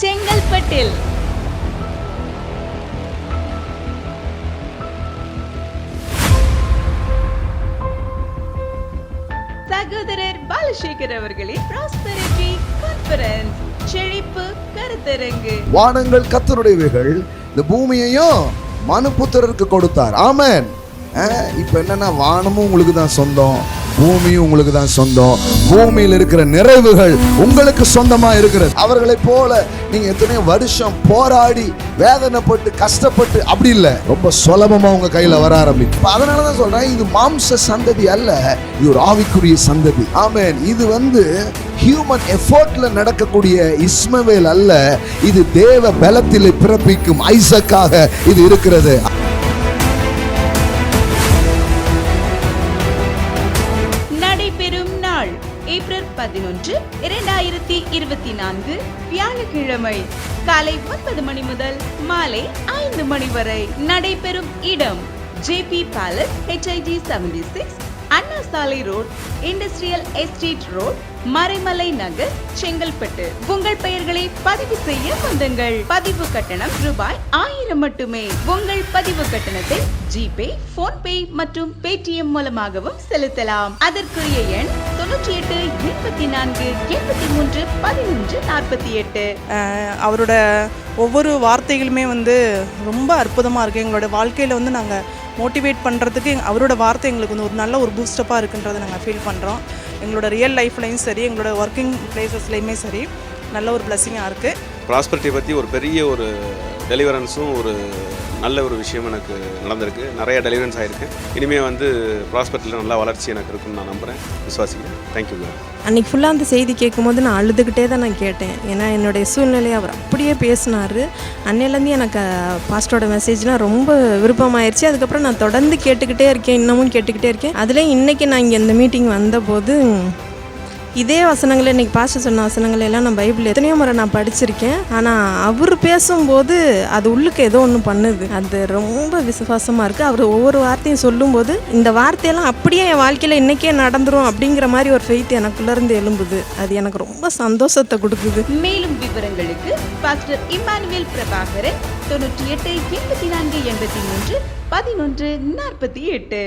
செங்கல்பட்டில். சகோதரர் பாலசேகர் அவர்களின் ப்ராஸ்பரிட்டி கான்ஃபரன்ஸ் செழிப்பு கருத்தரங்கு. வானங்கள் கத்தருடையவைகள். இந்த பூமியையும் மனுபுத்திரருக்கு கொடுத்தார். ஆமன். இப்ப என்னன்னா வானமும் உங்களுக்கு தான் சொந்தம். பூமியும் உங்களுக்கு தான் சொந்தம். பூமியில் இருக்கிற நிறைவுகள் உங்களுக்கு சொந்தமா இருக்கிறது. அவர்களைப் போல நீங்க எத்தனையோ வருஷம் போராடி வேதனைப்பட்டு கஷ்டப்பட்டு அப்படி இல்லை. ரொம்ப சுலபமா உங்க கையில வர ஆரம்பிக்கும். அதனால தான் சொல்றேன் இது மாம்ச சந்ததி அல்ல இது ஒரு ஆவிக்குரிய சந்ததி. ஆமேன். இது வந்து ஹியூமன் எஃபோர்ட்ல நடக்கக்கூடிய இஸ்மவேல் அல்ல இது தேவ பலத்தில் பிறப்பிக்கும் ஐசக்காக இது இருக்கிறது. நாள் ஏப்ரல் பதினொன்று இரண்டாயிரத்தி இருபத்தி நான்கு வியாழக்கிழமை காலை ஒன்பது மணி முதல் மாலை ஐந்து மணி வரை நடைபெறும் இடம் JP palace H I D seventy six Anna சாலை road industrial estate road Maraimalai Nagar Chengalpattu. உங்கள் பெயர்களை பதிவு செய்ய வந்தங்கள். பதிவு கட்டணம் ரூபாய் ஆயிரம் மட்டுமே. உங்கள் பதிவு கட்டணத்தை ஜிபே போன்பே மற்றும் பேடிஎம் மூலமாகவும் செலுத்தலாம். அதற்குரிய எண் தொண்ணூற்றி எட்டு எண்பத்தி நான்கு எண்பத்தி மூன்று பதினொன்று நாற்பத்தி எட்டு அவரோட ஒவ்வொரு வார்த்தைகளுமே வந்து ரொம்ப அற்புதமாக இருக்குது எங்களோட வாழ்க்கையில் வந்து நாங்கள் மோட்டிவேட் பண்ணுறதுக்கு அவரோட வார்த்தை எங்களுக்கு வந்து ஒரு நல்ல ஒரு பூஸ்டப்பாக இருக்குன்றதை நாங்கள் ஃபீல் பண்ணுறோம் எங்களோட ரியல் லைஃப்லையும் சரி எங்களோட ஒர்க்கிங் பிளேசஸ்லையுமே சரி நல்ல ஒரு பிளெஸிங்காக இருக்குது ப்ராஸ்பரிட்டி பற்றி ஒரு பெரிய ஒரு டெலிவரன்ஸும் ஒரு நல்ல ஒரு விஷயம் எனக்கு நடந்திருக்கு. நிறைய டெலிவரன்ஸ் ஆகிருக்கு இனிமேல் வந்து ப்ராஸ்பெக்டில் நல்லா வளர்ச்சி எனக்கு இருக்குன்னு நான் நம்புகிறேன் விசுவாசிக்கிறேன். தேங்க்யூ அன்னைக்கு ஃபுல்லாக அந்த செய்தி கேட்கும்போது நான் அழுதுகிட்டே தான் நான் கேட்டேன். ஏன்னா என்னுடைய சூழ்நிலையை அவர் அப்படியே பேசினார். அன்னையிலேருந்து எனக்கு பாஸ்டோட மெசேஜ்லாம் ரொம்ப விருப்பமாயிருச்சு. அதுக்கப்புறம் நான் தொடர்ந்து கேட்டுக்கிட்டே இருக்கேன். இன்னமும் கேட்டுக்கிட்டே இருக்கேன். அதில் இன்றைக்கி நான் இங்கே இந்த மீட்டிங் வந்தபோது இதே வசனங்களை இன்னைக்கு பாஸ்டர் சொன்ன வசனங்களை எல்லாம் நான் பைபிள் எத்தனையோ முறை நான் படிச்சிருக்கேன். ஆனால் அவர் பேசும்போது அது உள்ளுக்கு ஏதோ ஒன்று பண்ணுது. அது ரொம்ப விசுவாசமாக இருக்குது அவர் ஒவ்வொரு வார்த்தையும் சொல்லும்போது இந்த வார்த்தையெல்லாம் அப்படியே என் வாழ்க்கையில் இன்றைக்கே நடந்துரும் அப்படிங்கிற மாதிரி ஒரு ஃபெய்த் எனக்குள்ளேருந்து எழும்புது. அது எனக்கு ரொம்ப சந்தோஷத்தை கொடுக்குது. மேலும் விவரங்களுக்கு பாஸ்டர் இம்மானுவேல் பிரபாகரன் தொண்ணூற்றி எட்டு எண்பத்தி நான்கு எண்பத்தி மூன்று பதினொன்று நாற்பத்தி எட்டு.